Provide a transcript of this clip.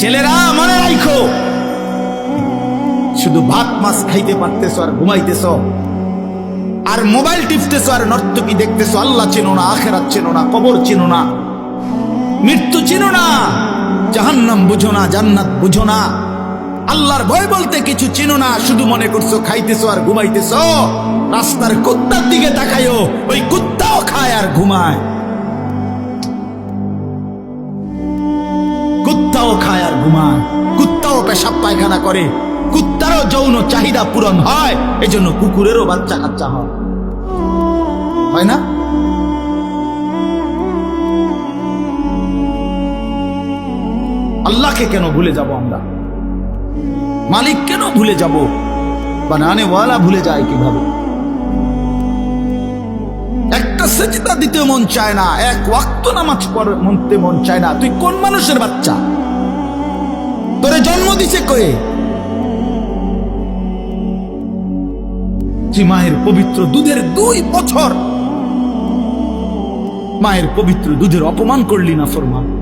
ছেলেরা, মনে রাখো শুধু ভাত মাছ খাইতে পারতেছো আর ঘুমাইতেছ। আর মোবাইল টিপতেছো আর নর্তকী দেখতেছো, আল্লাহ চেনো না, আখেরাত চেনো না, কবর চেনো না, মৃত্যু চেনো না, জাহান্নাম বুঝো না, জান্নাত বুঝো না। আল্লাহর ভয় বলতে কিছু চিনো না, শুধু মনে করছ খাইতেছো আর ঘুমাইতেছো। রাস্তার কুত্তার দিকে তাকাইও ওই কুত্তাও খায় আর ঘুমায়। কুত্তাও খায় আর ঘুমায়। কুত্তাও পেশাব পায়খানা করে। কুত্তারও যৌন চাহিদা পূরণ হয়। এজন্য কুকুরেরও বাচ্চা কাচ্চা হয়। হয় না? আল্লাহকে কেন ভুলে যাব আমরা? মালিক কেন ভুলে যাব? বানানে ওয়ালা ভুলে যায় কীভাবে? একটা সেজদা দিতে মন চায় না, এক ওয়াক্ত নামাজ মনতে মন চায় না। তুই কোন মানুষের বাচ্চা? জন্ম কয়ে। মায়ের পবিত্র দুধের দুই বছর। মায়ের পবিত্র দুধের অপমান করলি না ফরমান।